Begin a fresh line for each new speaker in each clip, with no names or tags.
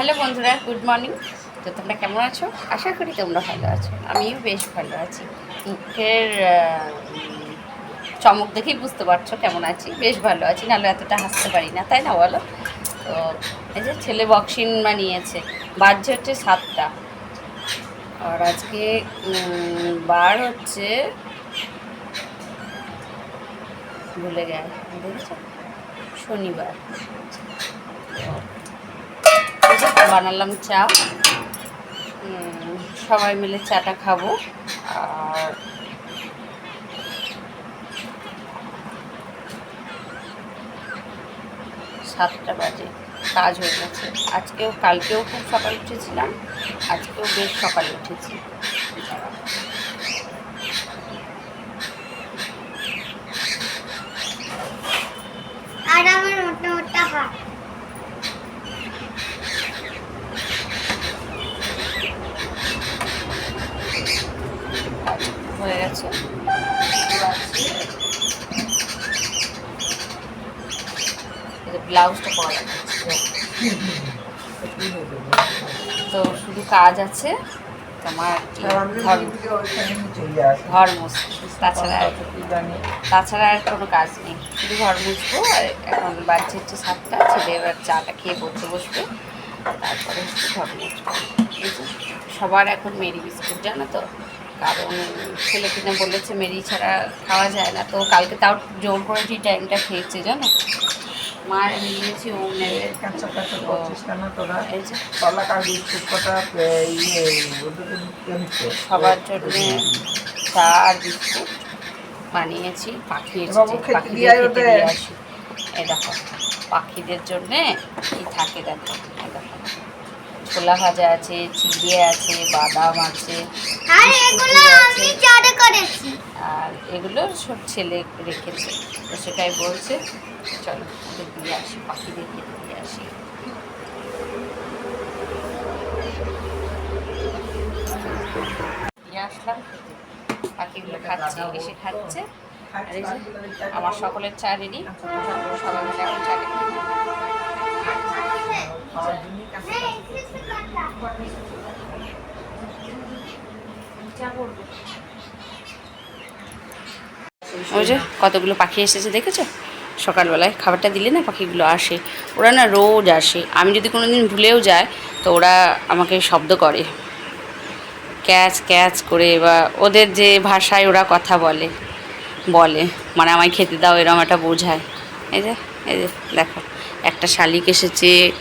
Hello বন্ধুরা, good morning. তো তোমরা কেমন আছো? আশা করি তোমরা ভালো আছো। আমিও বেশ ভালো আছি। মুখের চমক দেখেই বুঝতে পারছ কেমন আছি। বেশ ভালো আছি, নাহলে এতটা হাসতে পারি না, তাই না বলো? তো এই যে ছেলে বক্সিং বানিয়েছে, বাজছে হচ্ছে সাতটা। আর আজকে বার হচ্ছে, ভুলে দেখেছ? শনিবার। বানালাম চা। সবাই মিলে চাটা খাব। আর সাতটা বাজে, কাজ হয়ে গেছে। আজকেও, কালকেও খুব সকালে উঠেছিলাম, আজকেও বেশ সকালে উঠেছি।
আর আমার মোটা মোটা হাত
কাজ হয়ে গেছে ব্লাউজটা যাচ্ছে তো শুধু কাজ আছে তোমার ঘর ঘর মুছবো। তাছাড়া আর তাছাড়া আর কোনো কাজ নেই। শুধু ঘর মুছবো আর এখন বাচ্চা হচ্ছে সাতটা ছেলে এবার চাটা খেয়ে পড়তে বসবে। তারপরে হচ্ছে ঘর মুছবো। সবার এখন মেরি বিস্কুট জানো তো? কারণ ছেলে কিনা বলেছে মেরি ছাড়া খাওয়া যায় না। তো কালকে তাও জোর করে টি টাইমটা খেয়েছে জানো? মা নিয়েছি ও নেবে। এই যে। সবার জন্যে চা আর বিস্কুট বানিয়েছি পাখি পাখিদের খেতে দিয়ে আসি। দেখো পাখিদের জন্যে কি থাকে দেখো ছোলা ভাজা আছে চিড়ে আছে বাদাম আছে
আর এগুলো। আমি করেছি।
আর এগুলো সব ছেলে রেখেছে। তো সেটাই বলছে চলো ওদের দিয়ে আসি পাখিদের খেতে দিয়ে আসি। দিয়ে আসলাম। পাখিগুলো খাচ্ছে এসে খাচ্ছে। আর এই যে আমার সকলের চা রেডি সবাই মিলে এখন চা খাব। ওই যে কতগুলো পাখি এসেছে দেখেছ? সকালবেলায় খাবারটা দিলে না পাখিগুলো আসে। ওরা না রোজ আসে। আমি যদি কোনো দিন ভুলেও যাই, তো ওরা আমাকে শব্দ করে। ক্যাচ ক্যাচ করে বা ওদের যে ভাষায় ওরা কথা বলে বলে। মানে আমায় খেতে দাও এরকম একটা বোঝায়। এই যে এই যে, দেখো, একটা শালিক এসেছে,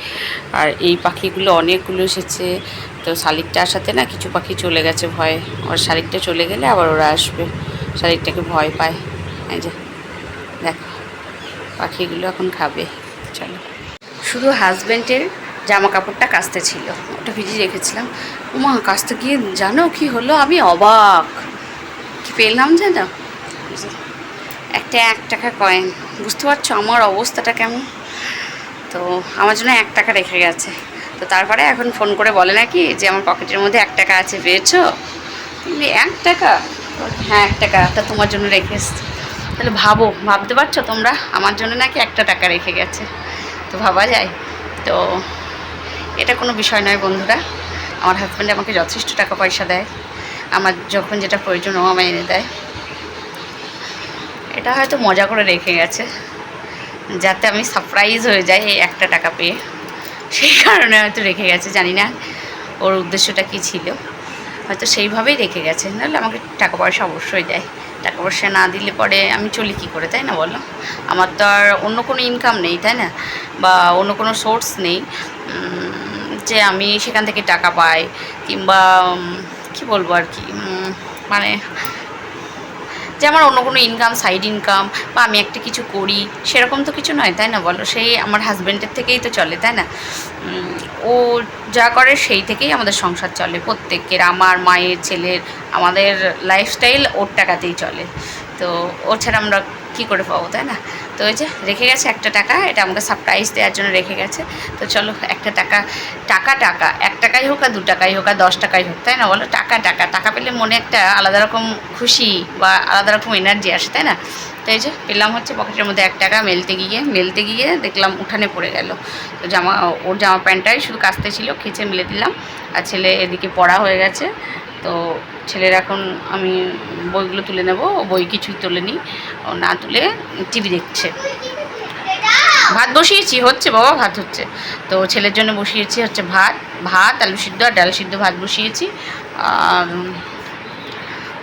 আর এই পাখিগুলো অনেকগুলো এসেছে। তো শালিকটা আসাতে না কিছু পাখি চলে গেছে ভয়ে। ওর শালিকটা চলে গেলে আবার ওরা আসবে। শালিকটাকে ভয় পায়। এই যে, দেখো, পাখিগুলো এখন খাবে। চলো। শুধু হাজব্যান্ডের জামা কাপড়টা কাচতে ছিল, ওটা ভিজিয়ে রেখেছিলাম। মা কাচতে গিয়ে জানো কি হলো? আমি অবাক। কি পেলাম জানো? একটা এক টাকা কয়েন। বুঝতে পারছ আমার অবস্থাটা কেমন? তো আমার জন্য এক টাকা রেখে গেছে। তো তারপরে এখন ফোন করে বলে নাকি যে, আমার পকেটের মধ্যে এক টাকা আছে, পেয়েছ? এক টাকা? হ্যাঁ এক টাকা তা তোমার জন্য রেখে এসছি তাহলে ভাবো, ভাবতে পারছ তোমরা? আমার জন্য নাকি একটা টাকা রেখে গেছে। তো ভাবা যায়। তো এটা কোনো বিষয় নয় বন্ধুরা। আমার হাজব্যান্ড আমাকে যথেষ্ট টাকা পয়সা দেয়। আমার যখন যেটা প্রয়োজন ও আমায় এনে দেয়। এটা হয়তো মজা করে রেখে গেছে। যাতে আমি সারপ্রাইজ হয়ে যাই এই একটা টাকা পেয়ে। সেই কারণে হয়তো রেখে গেছে, জানি না। ওর উদ্দেশ্যটা কী ছিল? হয়তো সেইভাবেই রেখে গেছে। নাহলে আমাকে টাকা পয়সা অবশ্যই দেয়। টাকা পয়সা না দিলে পরে আমি চলি কী করে, তাই না বলো? আমার তো আর অন্য কোনো ইনকাম নেই, তাই না? বা অন্য কোনো সোর্স নেই। যে আমি সেখান থেকে টাকা পাই কিংবা কি বলব আর কি? মানে যে আমার অন্য কোনো ইনকাম সাইড ইনকাম বা আমি একটা কিছু করি, সেরকম তো কিছু নয়, তাই না বলো? সেই আমার হাজব্যান্ডের থেকেই তো চলে, তাই না? ও যা করে সেই থেকেই আমাদের সংসার চলে, প্রত্যেকের, আমার মায়ের, ছেলের, আমাদের লাইফস্টাইল ওর টাকাতেই চলে। তো ও ছাড়া আমরা কী করে পাবো, তাই না? তো ওই যে রেখে গেছে একটা টাকা, এটা আমাকে সারপ্রাইজ দেওয়ার জন্য রেখে গেছে। তো চলো, একটা টাকা টাকা টাকা, এক টাকাই হোক আর দু টাকাই হোক আর দশ টাকাই হোক, তাই না বলো? টাকা টাকা টাকা পেলে মনে একটা আলাদা রকম খুশি বা আলাদা রকম এনার্জি আসে, তাই না? তো এই যে পেলাম হচ্ছে পকেটের মধ্যে এক টাকা, মেলতে গিয়ে মেলতে গিয়ে দেখলাম উঠানে পড়ে গেল। তো জামা, ওর জামা প্যান্টটাই শুধু কাচতে ছিল, খেচে মেলে দিলাম। আর ছেলে এদিকে পড়া হয়ে গেছে। তো ছেলের এখন আমি বইগুলো তুলে নেব ও বই কিছুই তোলেনি ও না তুলে টিভি দেখছে। ভাত বসিয়েছি হচ্ছে বাবা ভাত হচ্ছে। তো ছেলের জন্য বসিয়েছি হচ্ছে ভাত ভাত আলু সিদ্ধ আর ডাল সিদ্ধ ভাত বসিয়েছি। আর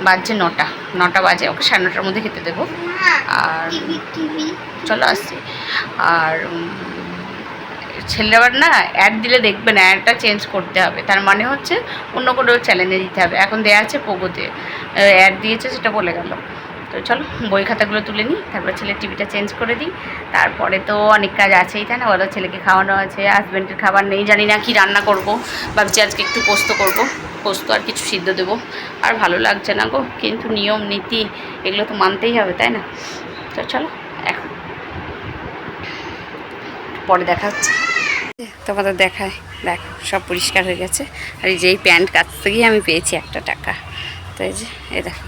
বাজছে নটা নটা বাজে ওকে সাড়ে নটার মধ্যে খেতে দেবো। আর চলো আসছি। আর ছেলে আবার না অ্যাড দিলে দেখবে না অ্যাডটা চেঞ্জ করতে হবে। তার মানে হচ্ছে অন্য কোনো চ্যালেঞ্জে দিতে হবে। এখন দেওয়া আছে পোগোতে অ্যাড দিয়েছে সেটা বলে গেল। তো চলো, বই খাতাগুলো তুলে নিই, তারপর ছেলের টিভিটা চেঞ্জ করে দিই। তারপরে তো অনেক কাজ আছেই, তাই না? বলো, ছেলেকে খাওয়ানো আছে হাজব্যান্ডের খাবার নেই, জানি না কি রান্না করব। ভাবছি আজকে একটু পোস্ত করব। পোস্ত আর কিছু সিদ্ধ দেবো। আর ভালো লাগছে না গো, কিন্তু নিয়ম, নীতি, এগুলো তো মানতেই হবে, তাই না? তো চলো, এখন। পরে দেখা হচ্ছে। তোমাদের দেখায়। দেখ, সব পরিষ্কার হয়ে গেছে। আর এই যে এই প্যান্ট কাটতে গিয়ে আমি পেয়েছি একটা টাকা। তো এই যে, এই দেখো,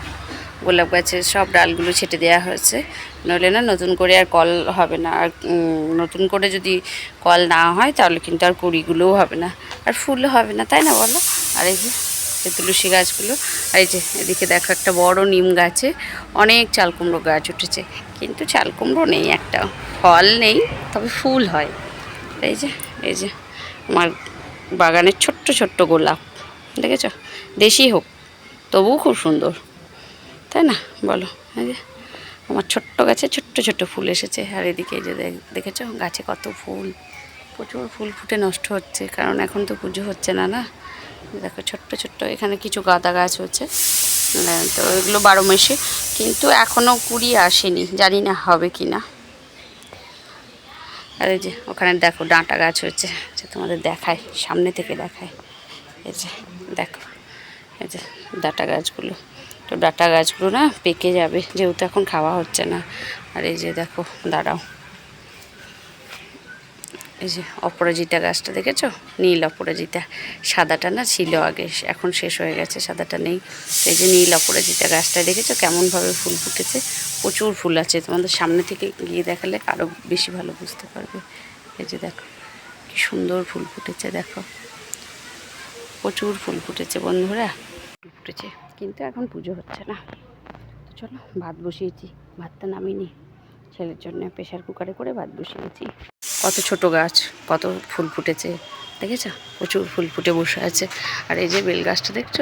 গোলাপ গাছের সব ডালগুলো ছেটে দেওয়া হয়েছে। নইলে না নতুন করে আর কল হবে না। আর নতুন করে যদি কল না হয়, তাহলে কিন্তু আর কুড়িগুলোও হবে না। আর ফুলও হবে না, তাই না বলো? আর এই যে, এই তুলসী গাছগুলো। আর এই যে, এদিকে দেখো একটা বড় নিম গাছে অনেক চাল কুমড়ো গাছ উঠেছে। কিন্তু চাল কুমড়ো নেই একটা, ফল নেই, তবে ফুল হয়। এই যে এই যে আমার বাগানের ছোট্ট ছোট্ট গোলাপ, দেখেছ? দেশি হোক, তবুও খুব সুন্দর, তাই না? বলো, এই যে আমার ছোট্ট গাছে ছোট্ট ছোট্ট ফুল এসেছে। আর এদিকে যে দেখ- দেখেছ? গাছে কত ফুল, প্রচুর ফুল ফুটে নষ্ট হচ্ছে, কারণ এখন তো পুজো হচ্ছে না না? দেখো, ছোট্ট ছোট্ট, এখানে কিছু গাঁদা গাছ হচ্ছে। তো এগুলো বারো মাসে, কিন্তু এখনও কুড়ি আসেনি, জানি না হবে কি না আর এই যে ওখানে দেখো ডাঁটা গাছ হচ্ছে, যে তোমাদের দেখায়, সামনে থেকে দেখায়। এই যে দেখো, এই যে ডাঁটা গাছগুলো। তো ডাঁটা গাছগুলো না পেকে যাবে, যেহেতু এখন খাওয়া হচ্ছে না। আর এই যে দেখো, দাঁড়াও। এই যে অপরাজিতা গাছটা দেখেছ? নীল অপরাজিতা। সাদাটা না ছিল আগে, এখন শেষ হয়ে গেছে, সাদাটা নেই। এই যে নীল অপরাজিতা গাছটা দেখেছ কেমনভাবে ফুল ফুটেছে? প্রচুর ফুল আছে, তোমাদের সামনে থেকে গিয়ে দেখালে আরও বেশি ভালো বুঝতে পারবে। এই যে দেখো, কি সুন্দর ফুল ফুটেছে, দেখো। প্রচুর ফুল ফুটেছে বন্ধুরা। ফুল ফুটেছে, কিন্তু এখন পুজো হচ্ছে না। চলো, ভাত বসিয়েছি, ভাতটা নামিনি ছেলের জন্য প্রেশার কুকারে করে ভাত বসিয়েছি। কত ছোট গাছ, কত ফুল ফুটেছে, দেখেছ? প্রচুর ফুল ফুটে বসে আছে। আর এই যে বেল গাছটা দেখছ?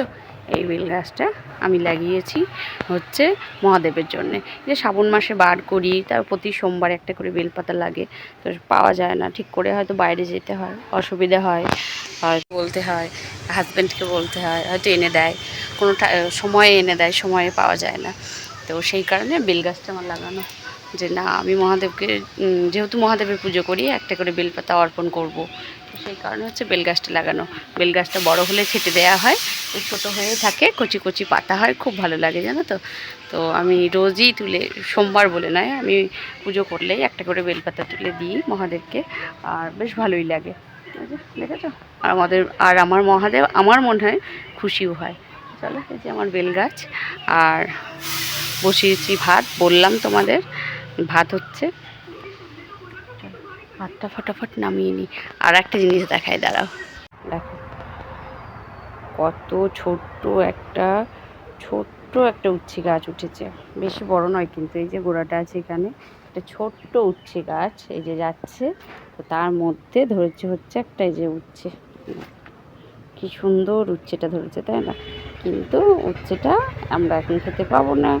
এই বেল গাছটা আমি লাগিয়েছি হচ্ছে মহাদেবের জন্যে। যে শ্রাবণ মাসে বার করি, তার প্রতি সোমবার একটা করে বেলপাতা লাগে, তো পাওয়া যায় না। ঠিক করে হয়তো বাইরে যেতে হয়, অসুবিধা হয় হয় বলতে হয় হাজব্যান্ডকে বলতে হয়, হয়তো এনে দেয়। কোনো সময়ে এনে দেয়, সময়ে পাওয়া যায় না। তো সেই কারণে বেল গাছটা আমার লাগানো যে না, আমি মহাদেবকে যেহেতু মহাদেবের পুজো করি, একটা করে বেলপাতা অর্পণ করব। তো সেই কারণে হচ্ছে বেল গাছটা লাগানো। বেল গাছটা বড় হলে ছেটে দেওয়া হয়, তো ছোটো হয়ে থাকে, কচি কচি পাতা হয়, খুব ভালো লাগে, জানো তো? তো আমি রোজই তুলে, সোমবার বলে নয়, আমি পুজো করলেই একটা করে বেলপাতা তুলে দিই মহাদেবকে, আর বেশ ভালোই লাগে। দেখেছ আর আমাদের, আর আমার মহাদেব, আমার মনে হয় খুশিও হয়। চলো, এই যে আমার বেল গাছ, আর বসিয়েছি ভাত, বললাম তোমাদের ভাত হচ্ছে। ভাতটা ফটাফট নামিয়ে নিই। আর একটা জিনিস দেখায় দাঁড়াও। দেখো, কত ছোট্ট একটা ছোট্ট একটা উচ্ছে গাছ উঠেছে। বেশি বড় নয় কিন্তু এই যে গোড়াটা আছে এখানে, একটা ছোট্ট উচ্ছে গাছ এই যে যাচ্ছে। তো তার মধ্যে ধরেছে হচ্ছে একটা এই যে উচ্ছে। কি সুন্দর উচ্ছেটা ধরেছে, তাই না? কিন্তু উচ্ছেটা আমরা এখন খেতে পাবো না।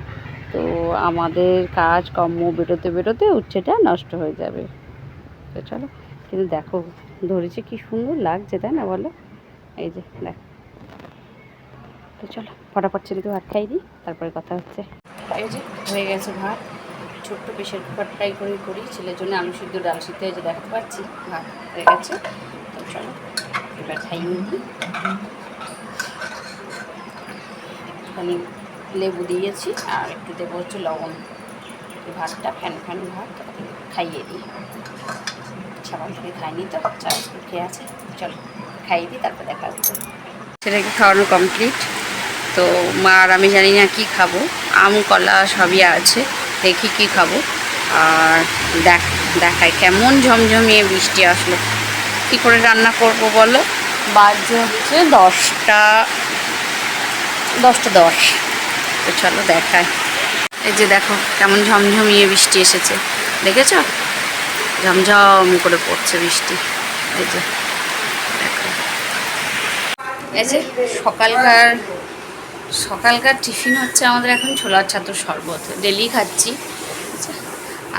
তো আমাদের কাজ, কর্ম বেরোতে বেরোতে উচ্ছেটা নষ্ট হয়ে যাবে। তো চলো, কিন্তু দেখো, ধরেছে কি সুন্দর লাগছে, তাই না বলো? এই যে, দেখ। তো চলো, ফটাফট ছেলেকে ভাত খাই দিই তারপরে কথা হচ্ছে। এই যে, হয়ে গেছে ভাত। ছোট্ট প্রেশার কুকারটাই করে করি, ছেলের জন্য আলু সিদ্ধ, ডাল সিদ্ধ, এই যে দেখতে পাচ্ছি, ভাত হয়ে গেছে। তো চলো, এবার খাইয়ে নিই লেবু দিয়েছি আর একটু দেবো হচ্ছে লবণ। ভাতটা ফ্যান ফ্যান ভাত খাইয়ে দিই। সকাল থেকে খাইনি তো চা বিস্কুট খেয়ে আছে। চলো খাইয়ে দিই তারপর দেখা হচ্ছে ছেলেকে খাওয়ানো কমপ্লিট তো মা আর আমি জানি না কি খাব। আম কলা সবই আছে। দেখি কি খাব। আর দেখ দেখাই কেমন ঝমঝমিয়ে বৃষ্টি আসলো। কি করে রান্না করব বলো? বাজে হচ্ছে দশটা দশটা দশ। তো চলো দেখায়। এই যে দেখো কেমন ঝমঝমিয়ে বৃষ্টি এসেছে। দেখেছ? ঝমঝম করে পড়ছে বৃষ্টি। এই যে এই যে সকালকার সকালকার টিফিন হচ্ছে আমাদের এখন ছোলার ছাতু শরবত। ডেলি খাচ্ছি। আচ্ছা,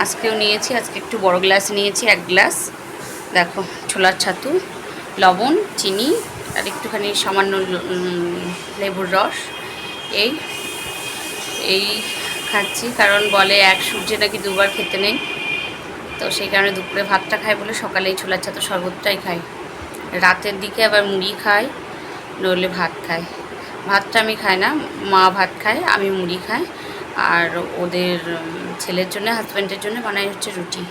আজকেও নিয়েছি আজকে একটু বড় গ্লাস নিয়েছি এক গ্লাস। দেখো ছোলার ছাতু লবণ চিনি আর একটুখানি সামান্য লেবুর রস। এই এই খাচ্ছি, কারণ বলে এক সূর্যে নাকি দুবার খেতে নেই। তো সেই কারণে দুপুরে ভাতটা খাই বলে সকালে এই ছোলার ছাতু শরবতটাই খাই। রাতের দিকে আবার মুড়ি খাই, নইলে ভাত খাই। ভাতটা আমি খাই না, মা ভাত খায়, আমি মুড়ি খাই। আর ওদের ছেলের জন্য, হাজব্যান্ডের জন্য বানাই হচ্ছে রুটি।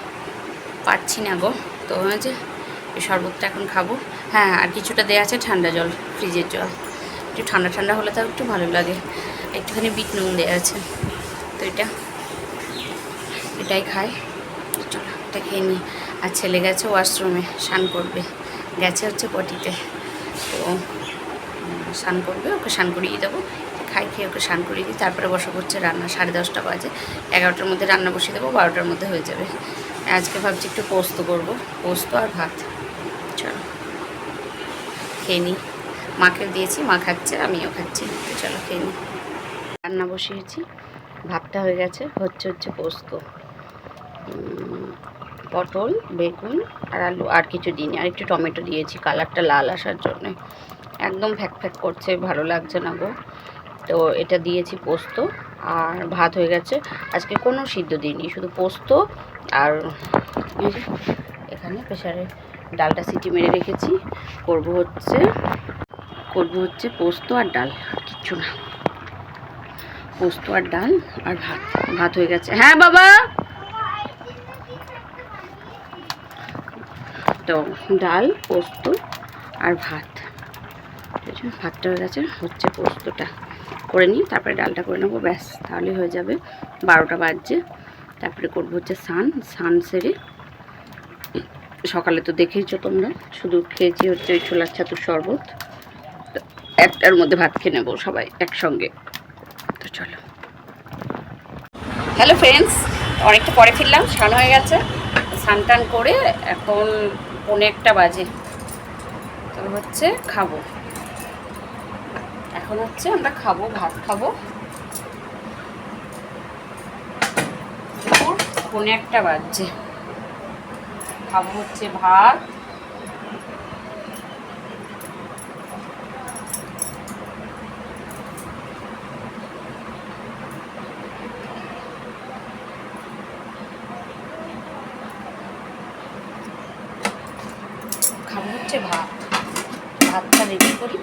পারছি না গো। তো হচ্ছে এই শরবতটা এখন খাব। হ্যাঁ আর কিছুটা দেওয়া আছে ঠান্ডা জল, ফ্রিজের জল। একটু ঠান্ডা ঠান্ডা হলে তাও একটু ভালো লাগে। একটুখানি বিট নুন দেওয়া আছে। তো এটা, এটাই খাই। চলো, এটা খেয়ে নিই। আর ছেলে গেছে ওয়াশরুমে, স্নান করবে। গেছে হচ্ছে পটিতে। তো স্নান করবে, ওকে স্নান করিয়ে দেবো। খাই, খেয়ে ওকে স্নান করিয়ে দিই। তারপরে বসা করছে রান্না, সাড়ে দশটা বাজে। এগারোটার মধ্যে রান্না বসিয়ে দেবো, বারোটার মধ্যে হয়ে যাবে। আজকে ভাবছি একটু পোস্ত করব, পোস্ত আর ভাত। চলো, খেয়ে নিই। মাকে দিয়েছি, মা খাচ্ছে, আমিও খাচ্ছি। চলো, খেয়ে নিই। রান্না বসিয়েছি। ভাতটা হয়ে গেছে, হচ্ছে হচ্ছে পোস্ত। পটল, বেগুন আর আলু আর কিছু দিইনি। আর একটু টমেটো দিয়েছি, কালারটা লাল আসার জন্য। একদম ফ্যাক ফ্যাক করছে, ভালো লাগছে না গো। তো এটা দিয়েছি পোস্ত আর ভাত হয়ে গেছে। আজকে কোনো সিদ্ধ দিইনি, শুধু পোস্ত আর এখানে প্রেশারে ডালটা সিটি মেরে রেখেছি। করব হচ্ছে করব হচ্ছে পোস্ত আর ডাল কিচ্ছু না। পোস্ত আর ডাল আর ভাত। ভাত হয়ে গেছে। হ্যাঁ বাবা? তো ডাল, পোস্ত আর ভাত। ভাতটা হয়ে গেছে। হচ্ছে পোস্তটা করে নিই, তারপরে ডালটা করে নেব। ব্যাস, তাহলে হয়ে যাবে বারোটা বাজছে। তারপরে করব হচ্ছে সান সান সেরে সকালে তো দেখেইছো তোমরা। শুধু খেয়েছি হচ্ছে ওই ছোলার ছাতুর শরবত। একটার মধ্যে ভাত খেয়ে নেব সবাই একসঙ্গে। তো চলো। হ্যালো ফ্রেন্ডস অনেকটা পরে ফিরলাম, স্নান হয়ে গেছে। স্নান টান করে এখন পৌনে একটা বাজে। তো হচ্ছে খাব। এখন হচ্ছে আমরা খাব, ভাত খাব। দুপুর পৌনে একটা বাজছে। খাব হচ্ছে ভাত খাব হচ্ছে ভাত। ভাতটা রেডি করি।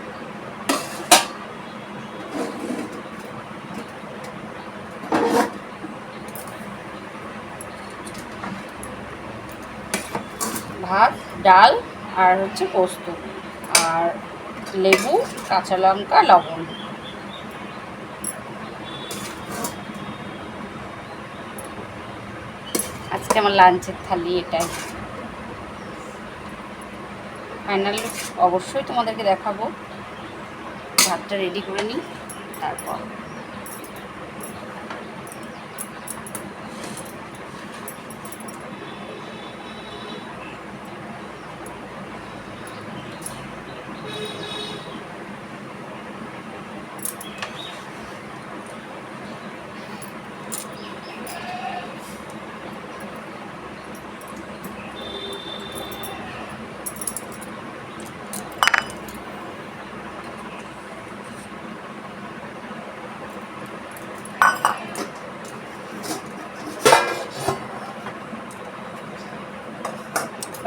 ভাত, ডাল আর হচ্ছে পোস্ত আর লেবু, কাঁচা লঙ্কা, লবণ। আজকে আমার লাঞ্চের থালি এটাই। ফাইনাল অবশ্যই তোমাদেরকে দেখাবো। ভাতটা রেডি করে নিই তারপর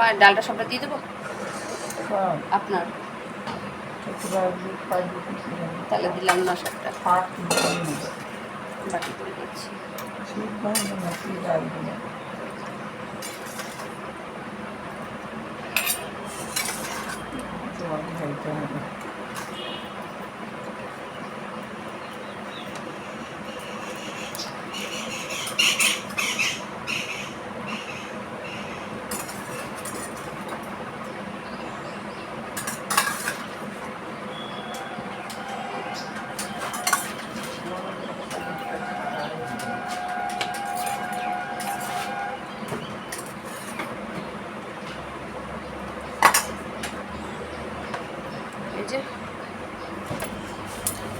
বা ডালটা সবটা দিয়ে দেবো? আপনার? তাহলে দিলাম না সবটা। বাকি করে দিচ্ছি। এই যে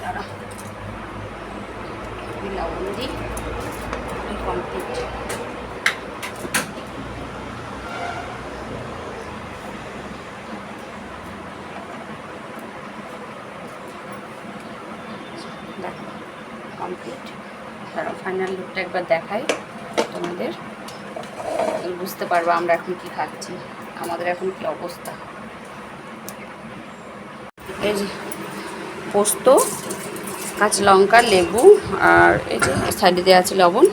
দাঁড়াও। এই লবণ কমপ্লিট কমপ্লিট ফাইনাল লুকটা একবার দেখাই তোমাদের। বুঝতে পারব আমরা এখন কি খাচ্ছি, আমাদের এখন কি অবস্থা। এই যে পোস্ত কাঁচা লঙ্কা লেবু আর এই যে সাইডে দেওয়া আছে লবণ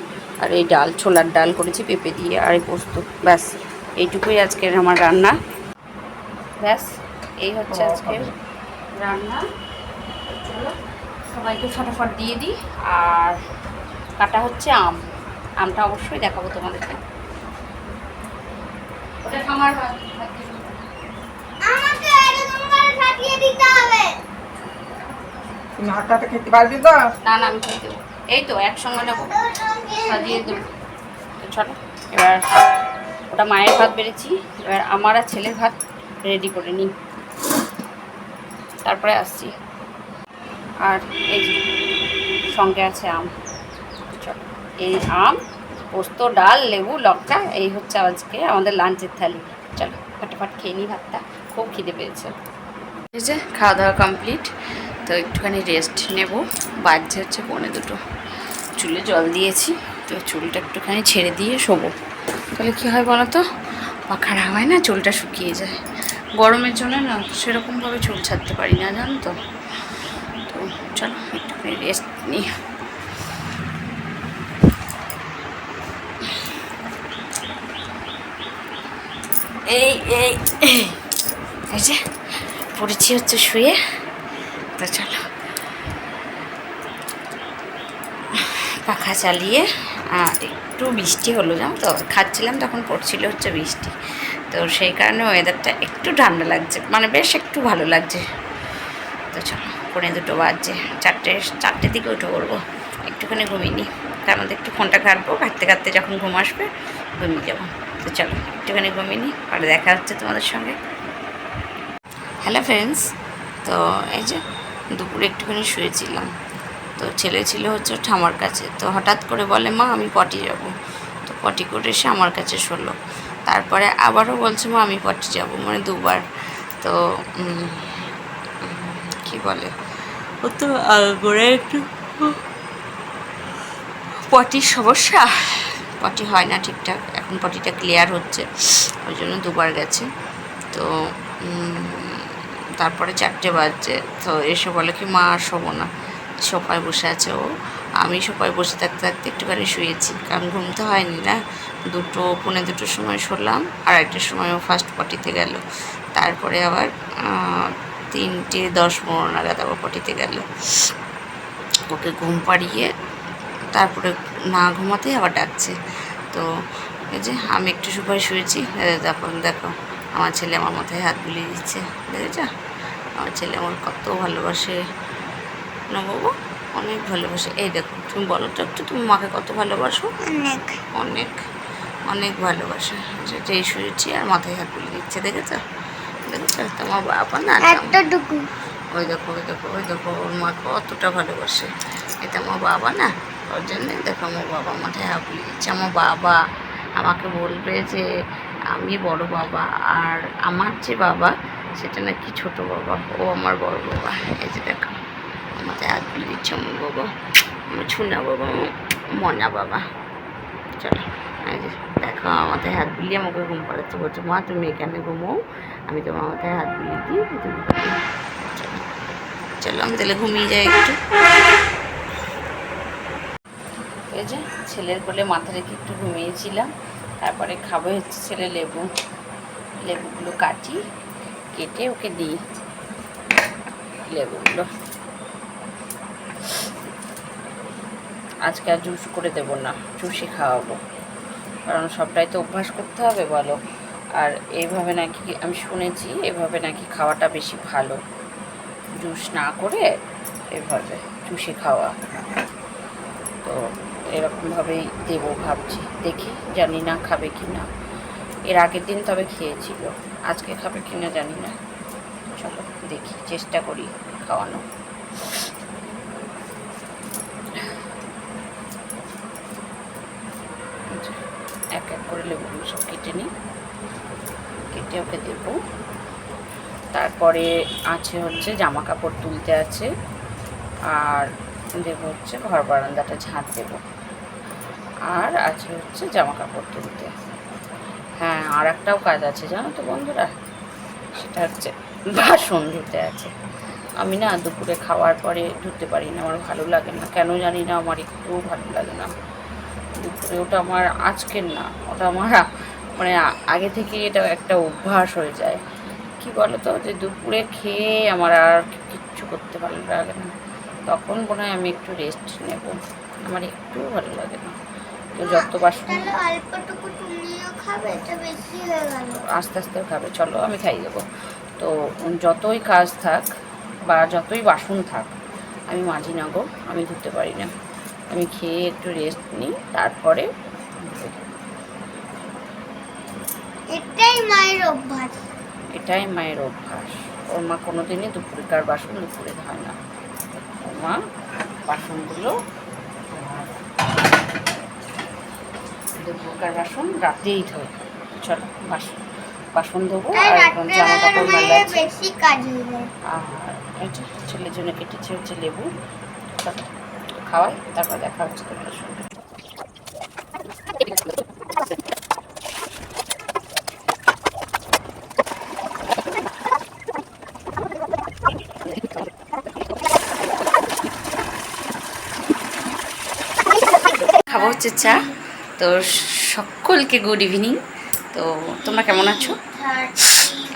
আর এই ডাল ছোলার ডাল করেছি পেঁপে দিয়ে আর এই পোস্ত। ব্যাস এইটুকুই আজকের আমার রান্না। ব্যাস এই হচ্ছে আজকের রান্না। সবাইকে ফটাফট দিয়ে দিই। আর কাটা হচ্ছে আম। আমটা অবশ্যই দেখাবো তোমাদেরকে। ওটা আমার
সাজিয়ে দিতে হবে।
তুমি হাতটাতে খেতে পারবি তো?
না না, আমি দেবো। এই তো, একসঙ্গে নেব। সাজিয়ে দেবো। তো চলো, এবার ওটা মায়ের ভাত বেড়েছি। এবার আমার আর ছেলের ভাত রেডি করে নিই। তারপরে আসছি। আর এই সঙ্গে আছে আম। চলো, এই আম, পোস্ত, ডাল, লেবু, লঙ্কা, এই হচ্ছে আজকে আমাদের লাঞ্চের থালি। চলো, ফটাফট খেয়ে নিই ভাতটা। খুব খিদে পেয়েছে। এই যে, খাওয়া দাওয়া কমপ্লিট তো একটুখানি রেস্ট নেব। বাজছে হচ্ছে পৌনে দুটো। চুলে জল দিয়েছি, তো চুলটা একটুখানি ছেড়ে দিয়ে শোবো। তাহলে কী হয় বলো তো? পাখার হাওয়ায় না চুলটা শুকিয়ে যায়। গরমের জন্য না সেরকমভাবে চুল ছাড়তে পারি না, জানো তো? তো চলো, একটুখানি রেস্ট নিই। এই এই এই এই যে, পড়েছি হচ্ছে শুয়ে। তো চলো। পাখা চালিয়ে, আর একটু বৃষ্টি হলো, জানো তো? খাচ্ছিলাম তখন পড়ছিল হচ্ছে বৃষ্টি। তো সেই কারণে ওয়েদারটা একটু ঠান্ডা লাগছে মানে বেশ একটু ভালো লাগছে। তো চলো পড়ে দুটো বাজছে। চারটে, চারটের দিকে উঠে পড়ব। একটুখানি ঘুমিয়ে নিই তার মধ্যে একটু ফোনটা কাটবো কাটতে কাটতে যখন ঘুম আসবে, ঘুমিয়ে যাব। তো চলো, একটুখানি ঘুমিয়ে নিই আর দেখা হচ্ছে তোমাদের সঙ্গে। হ্যালো ফ্রেন্ডস তো এই যে দুপুরে একটুখানি শুয়েছিলাম। তো ছেলে ছিল হচ্ছে ঠামার কাছে। তো হঠাৎ করে বলে, মা, আমি পটি যাব। তো পটি করে এসে আমার কাছে শোলো। তারপরে আবারও বলছে, মা, আমি পটি যাব। মানে দুবার। তো কি বলে? ও তো করে একটু পটির সমস্যা। পটি হয় না ঠিকঠাক। এখন পটিটা ক্লিয়ার হচ্ছে। ওই জন্য দুবার গেছে। তো তারপরে চারটে বাজছে তো এসে বলে কি, মা আর শোবো না। সোফায় বসে আছে। ও, আমি সোফায় বসে থাকতে থাকতে একটুখানি শুয়েছি। কারণ ঘুম তো হয়নি না। দুটো, পৌনে দুটোর সময় শুলাম। আর একটার সময় ও ফার্স্ট পটিতে গেল। তারপরে আবার তিনটে, দশ, পনেরো নাগাদ আবার পটিতে গেল। ওকে ঘুম পাড়িয়ে তারপরে না ঘুমাতেই আবার ডাকছে। তো এই যে আমি একটু সুপারি শুয়েছি। দেখো দেখো, আমার ছেলে আমার মাথায় হাত বুলিয়ে দিচ্ছে। দেখেছ? আমার ছেলে আমার কত ভালোবাসে। না বাবু অনেক ভালোবাসে। এই দেখো তুমি বলো তো একটু তুমি মাকে কত ভালোবাসো?
অনেক।
অনেক অনেক ভালোবাসে। যেটাই শুয়েছি আর মাথায় হাত বুলিয়ে দিচ্ছে দেখেছ? দেখেছ? তোমার বাবা না
একটা
ওই দেখো ওই দেখো ওই দেখো ওর মা কতটা ভালোবাসে। এটা আমার বাবা না? ওর জন্য দেখো আমার বাবা মাথায় হাত হাবলি দিচ্ছে। আমার বাবা আমাকে বলবে যে আমি বড় বাবা আর আমার যে বাবা সেটা নাকি ছোট বাবা। ও আমার বড় বাবা। এই যে দেখো হাত বুলিয়ে দিচ্ছে আমার বাবা। আমার ছুনা বাবা মনা বাবা। চলো দেখো মাথায় হাত বুলিয়ে আমাকে ঘুম পাড়াচ্ছে। বলছে, মা, তুমি এখানে ঘুমো আমি তোমার মাথায় হাত বুলিয়ে দিই, তুমি চলো, আমি তাহলে ঘুমিয়ে যাই একটু। এই যে ছেলের কোলে মাথা রেখে একটু ঘুমিয়েছিলাম। তারপরে খাব হচ্ছে ছেলে লেবু। লেবুগুলো কাটি। কেটে ওকে দিই লেবুগুলো আজকে আর জুস করে দেবো না, জুসই খাওয়াবো। কারণ সবটাই তো অভ্যাস করতে হবে বলো। আর এইভাবে নাকি আমি শুনেছি, এভাবে নাকি খাওয়াটা বেশি ভালো। জুস না করে এভাবে চুষে খাওয়া। তো এরকমভাবেই দেবো ভাবছি। দেখি জানি না খাবে কি না এর আগের দিন তবে খেয়েছিল। আজকে খাবে কি না জানি না। চলো দেখি, চেষ্টা করি খাওয়ানো। এক এক করে লেবুগুলো সব কেটে নিই। কেটে ওকে দেবো। তারপরে আছে হচ্ছে জামা কাপড় তুলতে আছে। আর দেবো হচ্ছে ঘর বারান্দাটা ঝাঁট দেবো। আর আছে হচ্ছে জামা কাপড় তুলতে। আর একটাও কাজ আছে, জানো তো বন্ধুরা? সেটা হচ্ছে বাসন ধুতে আছে। আমি না দুপুরে খাওয়ার পরে ধুতে পারি না, আমার ভালো লাগে না। কেন জানি না, আমার একটুও ভালো লাগে না। দুপুরে ওটা আমার আজকের না, ওটা আমার মানে আগে থেকে এটা একটা অভ্যাস হয়ে যায়। কি বলো তো যে দুপুরে খেয়ে আমার আর কিচ্ছু করতে ভালো লাগে না। তখন মনে হয় আমি একটু রেস্ট নেব। আমার একটুও ভালো লাগে না। তো যত বাসন
হয়ে
আস্তে আস্তে খাবে। চলো আমি খাই দেবো। তো যতই কাজ থাক বা যতই বাসন থাক আমি মাঝি না গো আমি ধুতে পারি না। আমি খেয়ে একটু রেস্ট নিই তারপরে।
এটাই মায়ের অভ্যাস।
এটাই মায়ের অভ্যাস। ওর মা কোনো দিনই দুপুরকার বাসন দুপুরে ধয় না। ওর মা বাসনগুলো দুপুরকার বাসন রাতেই ধোয় চলো বাসন বাসন ধোবো আর জামা কাপড় মেলা আর এটা ছেলের জন্য কেটেছে হচ্ছে লেবু। চলো, খাওয়াই তারপর দেখা হচ্ছে তোমাদের সঙ্গে। খাব হচ্ছে চা। তো সকলকে গুড ইভিনিং তো তোমরা কেমন আছো?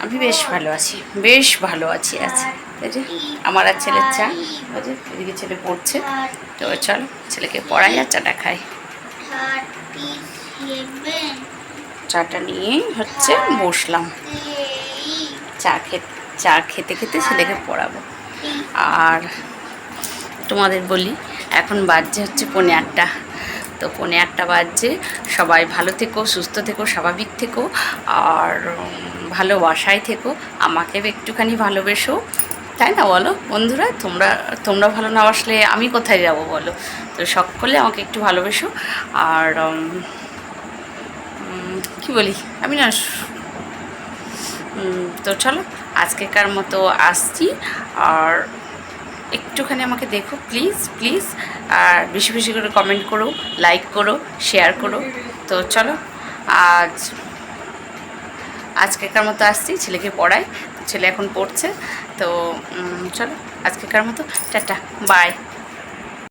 আমি বেশ ভালো আছি, বেশ ভালো আছি আছি যে আমার আর ছেলের চা ওই এদিকে ছেলে পড়ছে। তো চল, ছেলেকে পড়াই আর চাটা খাই। চাটা নিয়ে হচ্ছে বসলাম। চা খেতে চা খেতে খেতে ছেলেকে পড়াবো। আর তোমাদের বলি, এখন বাজছে হচ্ছে পৌনে আটটা। তো পৌনে আটটা বাজছে। সবাই ভালো থেকো, সুস্থ থেকো, স্বাভাবিক থেকো আর ভালোবাসায় থেকো। আমাকে একটুখানি ভালোবেসো। তাই না বলো? বন্ধুরা, তোমরা তোমরা ভালো না আসলে আমি কোথায় যাব বলো? তো সকলে আমাকে একটু ভালোবেসো আর কি বলি? আমি না তো চলো, আজকেকার মতো আসছি। আর একটুখানি আমাকে দেখো প্লিজ প্লিজ আর বেশি বেশি করে কমেন্ট করো লাইক করো শেয়ার করো। তো চলো, আজ আজকেকার মতো আসছি, ছেলেকে পড়াই, ছেলে এখন পড়ছে। তো চলো, আজকেকার মতো, টাটা বাই